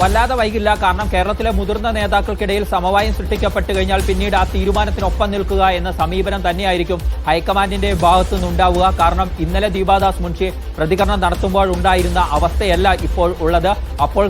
വല്ലാതെ വൈകില്ല. കാരണം കേരളത്തിലെ മുതിർന്ന നേതാക്കൾക്കിടയിൽ സമവായം സൃഷ്ടിക്കപ്പെട്ട് കഴിഞ്ഞാൽ പിന്നീട് ആ തീരുമാനത്തിനൊപ്പം നിൽക്കുക എന്ന സമീപനം തന്നെയായിരിക്കും ഹൈക്കമാൻഡിന്റെ ഭാഗത്തു നിന്നുണ്ടാവുക കാരണം ഇന്നലെ ദീപാദാസ് മുൻഷി പ്രതികരണം നടത്തുമ്പോൾ ഉണ്ടായിരുന്ന അവസ്ഥയല്ല ഇപ്പോൾ ഉള്ളത്. അപ്പോൾ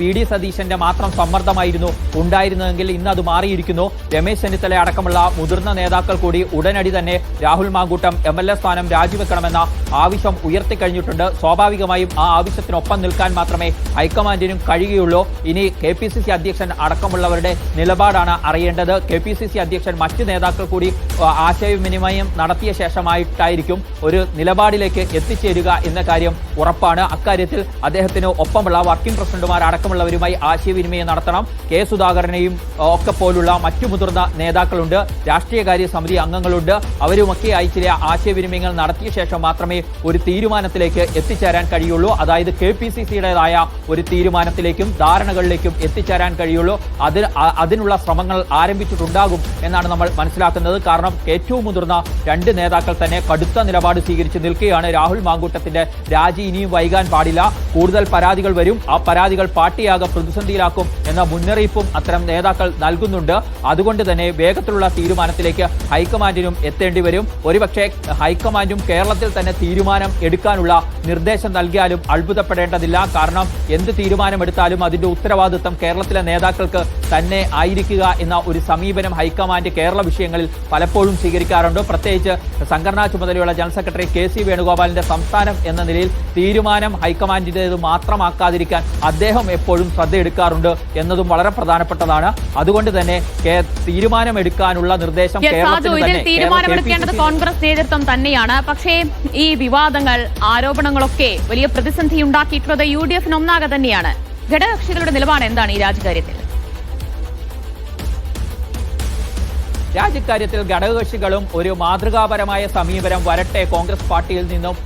വി ഡി സതീശന്റെ മാത്രം സമ്മർദ്ദമായിരുന്നു ഉണ്ടായിരുന്നതെങ്കിൽ ഇന്ന് അത് മാറിയിരിക്കുന്നു. രമേശ് ചെന്നിത്തല അടക്കമുള്ള മുതിർന്ന നേതാക്കൾ കൂടി ഉടനടി തന്നെ Rahul Mankoottam M L A സ്ഥാനം രാജിവെക്കണമെന്ന ആവശ്യം ഉയർത്തിക്കഴിഞ്ഞിട്ടുണ്ട്. സ്വാഭാവികമായും ആ ആവശ്യത്തിനൊപ്പം നിൽക്കാൻ മാത്രമേ ഹൈക്കമാൻഡിനും കഴിയുകയുള്ളൂ. ഇനി കെ പി സി സി അധ്യക്ഷൻ അടക്കമുള്ളവരുടെ നിലപാടാണ് അറിയേണ്ടത്. കെ പി സി സി അധ്യക്ഷൻ മറ്റ് നേതാക്കൾ കൂടി ആശയവിനിമയം നടത്തിയ ശേഷമായിട്ടായിരിക്കും ഒരു നിലപാടിലേക്ക് എത്തിച്ചേരുക എന്ന കാര്യം ഉറപ്പാണ്. അക്കാര്യത്തിൽ അദ്ദേഹത്തിന് ഒപ്പമുള്ള വർക്കിംഗ് പ്രസിഡന്റുമാർ അടക്കമുള്ളവരുമായി ആശയവിനിമയം നടത്തണം. കെ സുധാകരനെയും ഒക്കെ പോലുള്ള മറ്റു മുതിർന്ന നേതാക്കളുണ്ട്. രാഷ്ട്രീയകാര്യ സമിതി അംഗങ്ങളുണ്ട്. അവരുമൊക്കെയായി ചില ആശയവിനിമയങ്ങൾ നടത്തിയ ശേഷം മാത്രമേ ഒരു തീരുമാനത്തിലേക്ക് എത്തിച്ചേരാൻ കഴിയുള്ളൂ. അതായത് കെ പി സി സിയുടേതായ ഒരു തീരുമാനത്തിലേക്കും ധാരണകളിലേക്കും എത്തിച്ചേരാൻ കഴിയുള്ളൂ. അതിന് അതിനുള്ള ശ്രമങ്ങൾ ആരംഭിച്ചിട്ടുണ്ടാകും എന്നാണ് നമ്മൾ മനസ്സിലാക്കുന്നത്. കാരണം ഏറ്റവും മുതിർന്ന രണ്ട് നേതാക്കൾ തന്നെ കടുത്ത നിലപാട് സ്വീകരിച്ച് നിൽക്കുകയാണ്. രാഹുൽ മാങ്കൂട്ടത്തിന്റെ രാജി ഇനിയും വൈകാൻ പാടില്ല. കൂടുതൽ പരാതികൾ വരും. ആ പരാതികൾ പാർട്ടിയാകെ പ്രതിസന്ധിയിലാക്കും എന്ന മുന്നറിയിപ്പും അത്തരം നേതാക്കൾ നൽകുന്നുണ്ട്. അതുകൊണ്ട് തന്നെ വേഗത്തിലുള്ള തീരുമാനത്തിലേക്ക് ഹൈക്കമാൻഡിനും എത്തേണ്ടി വരും. ഒരുപക്ഷെ ഹൈക്കമാൻഡും കേരളത്തിൽ തന്നെ തീരുമാനം എടുക്കാനുള്ള നിർദ്ദേശം നൽകിയാലും അത്ഭുതപ്പെടേണ്ടതില്ല. കാരണം എന്ത് തീരുമാനമെടുത്താലും അതിന്റെ ഉത്തരവാദിത്തം കേരളത്തിലെ നേതാക്കൾക്ക് തന്നെ ആയിരിക്കുക എന്ന ഒരു സമീപനം ഹൈക്കമാൻഡ് കേരള വിഷയങ്ങളിൽ പലപ്പോഴും സ്വീകരിക്കാറുണ്ട്. പ്രത്യേകിച്ച് സംഘടനാ ചുമതലയുള്ള ജനറൽ സെക്രട്ടറി കെ സി വേണുഗോപാലിന്റെ സംസ്ഥാനം എന്ന നിലയിൽ തീരുമാനം ഹൈക്കമാൻഡിന്റേത് മാത്രമാക്കാതിരിക്കാൻ അദ്ദേഹം എപ്പോഴും ശ്രദ്ധയെടുക്കാറുണ്ട് എന്നതും വളരെ പ്രധാനപ്പെട്ടതാണ്. അതുകൊണ്ട് തന്നെ തീരുമാനം എടുക്കാനുള്ള നിർദ്ദേശം ഇതിൽ തീരുമാനമെടുക്കേണ്ടത് കോൺഗ്രസ് നേതൃത്വം തന്നെയാണ്. പക്ഷേ ഈ വിവാദങ്ങൾ ആരോപണങ്ങളൊക്കെ വലിയ പ്രതിസന്ധി ഉണ്ടാക്കിയിട്ടുള്ളത് യു ഡി എഫിന് ഒന്നാകെ തന്നെയാണ്. ഘടകകക്ഷികളുടെ നിലപാട് എന്താണ് ഈ രാജ്യകാര്യത്തിൽ രാജ്യക്കാര്യത്തിൽ ഘടകകക്ഷികളും ഒരു മാതൃകാപരമായ സമീപനം വരട്ടെ കോൺഗ്രസ് പാർട്ടിയിൽ നിന്നും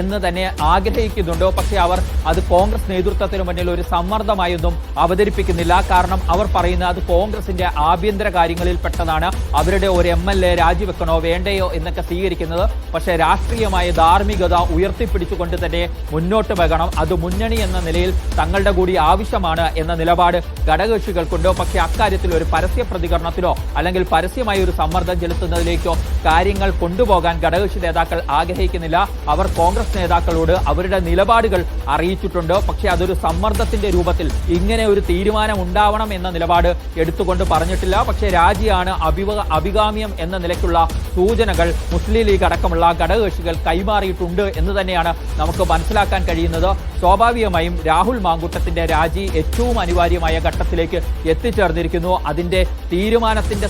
എന്ന് തന്നെ ആഗ്രഹിക്കുന്നുണ്ടോ. പക്ഷേ അവർ അത് കോൺഗ്രസ് നേതൃത്വത്തിന് മുന്നിൽ ഒരു സമ്മർദ്ദമായൊന്നും അവതരിപ്പിക്കുന്നില്ല. കാരണം അവർ പറയുന്നത് അത് കോൺഗ്രസിന്റെ ആഭ്യന്തര കാര്യങ്ങളിൽ പെട്ടതാണ്. അവരുടെ ഒരു എം എൽ എ രാജിവെക്കണോ വേണ്ടയോ എന്നൊക്കെ സ്വീകരിക്കുന്നത്. പക്ഷേ രാഷ്ട്രീയമായ ധാർമ്മികത ഉയർത്തിപ്പിടിച്ചുകൊണ്ട് തന്നെ മുന്നോട്ട് വെക്കണം അത് മുന്നണി എന്ന നിലയിൽ തങ്ങളുടെ കൂടി ആവശ്യമാണ് എന്ന നിലപാട് ഘടകകക്ഷികൾക്കുണ്ടോ. പക്ഷേ അക്കാര്യത്തിൽ ഒരു പരസ്യ പ്രതികരണത്തിലോ അല്ലെങ്കിൽ പരസ്യമായ ഒരു സമ്മർദ്ദം ചെലുത്തുന്നതിലേക്കോ കാര്യങ്ങൾ കൊണ്ടുപോകാൻ ഘടകകക്ഷി നേതാക്കൾ ആഗ്രഹിക്കുന്നില്ല. അവർ കോൺഗ്രസ് നേതാക്കളോട് അവരുടെ നിലപാടുകൾ അറിയിച്ചിട്ടുണ്ട്. പക്ഷേ അതൊരു സമ്മർദ്ദത്തിന്റെ രൂപത്തിൽ ഇങ്ങനെ ഒരു തീരുമാനം ഉണ്ടാവണം എന്ന നിലപാട് എടുത്തുകൊണ്ട് പറഞ്ഞിട്ടില്ല. പക്ഷേ രാജിയാണ് അഭിവ അഭികാമ്യം എന്ന നിലയ്ക്കുള്ള സൂചനകൾ മുസ്ലിം ലീഗ് അടക്കമുള്ള ഘടകകക്ഷികൾ കൈമാറിയിട്ടുണ്ട് എന്ന് തന്നെയാണ് നമുക്ക് മനസ്സിലാക്കാൻ കഴിയുന്നത്. സ്വാഭാവികമായും രാഹുൽ മാങ്കുട്ടത്തിന്റെ രാജി ഏറ്റവും അനിവാര്യമായ ഘട്ടത്തിലേക്ക് എത്തിച്ചേർന്നിരിക്കുന്നു. അതിന്റെ തീരുമാനത്തിന്റെ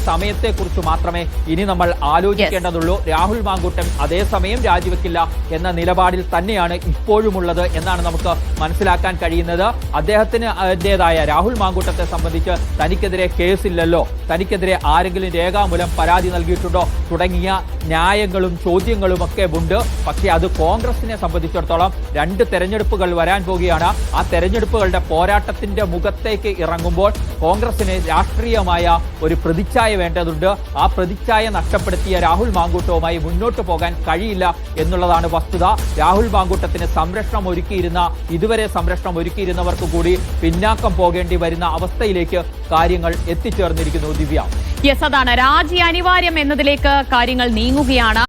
സമയത്തെക്കുറിച്ച് മാത്രമേ ഇനി നമ്മൾ ആലോചിക്കേണ്ടതുള്ളൂ. രാഹുൽ മാങ്കൂട്ടം അതേസമയം രാജിവെക്കില്ല എന്ന നിലപാടിൽ തന്നെയാണ് ഇപ്പോഴുമുള്ളത് എന്നാണ് നമുക്ക് മനസ്സിലാക്കാൻ കഴിയുന്നത്. അദ്ദേഹത്തിന് അതിന്റെതായ രാഹുൽ മാങ്കൂട്ടത്തെ സംബന്ധിച്ച് തനിക്കെതിരെ കേസില്ലല്ലോ. തനിക്കെതിരെ ആരെങ്കിലും രേഖാമൂലം പരാതി നൽകിയിട്ടുണ്ടോ? തുടങ്ങിയ ന്യായങ്ങളും ചോദ്യങ്ങളും ഒക്കെ ഉണ്ട്. പക്ഷേ അത് കോൺഗ്രസിനെ സംബന്ധിച്ചിടത്തോളം രണ്ട് തെരഞ്ഞെടുപ്പുകൾ വരാൻ പോവുകയാണ്. ആ തെരഞ്ഞെടുപ്പുകളുടെ പോരാട്ടത്തിന്റെ മുഖത്തേക്ക് ഇറങ്ങുമ്പോൾ കോൺഗ്രസിന് രാഷ്ട്രീയമായ ഒരു പ്രതിച്ഛായ വേണ്ടതുണ്ട്. ആ പ്രതിച്ഛായ നഷ്ടപ്പെടുത്തിയ രാഹുൽ മാങ്കൂട്ടവുമായി മുന്നോട്ട് പോകാൻ കഴിയില്ല എന്നുള്ളതാണ് വസ്തുത. രാഹുൽ മാങ്കൂട്ടത്തിന് സംരക്ഷണം ഒരുക്കിയിരുന്ന ഇതുവരെ സംരക്ഷണം ഒരുക്കിയിരുന്നവർക്ക് കൂടി പിന്നാക്കം പോകേണ്ടി വരുന്ന അവസ്ഥയിലേക്ക് കാര്യങ്ങൾ എത്തിച്ചേർന്നിരിക്കുന്നു ദിവ്യ. യെസ് അതാണ്. രാജി അനിവാര്യം എന്നതിലേക്ക് കാര്യങ്ങൾ നീങ്ങുകയാണ്.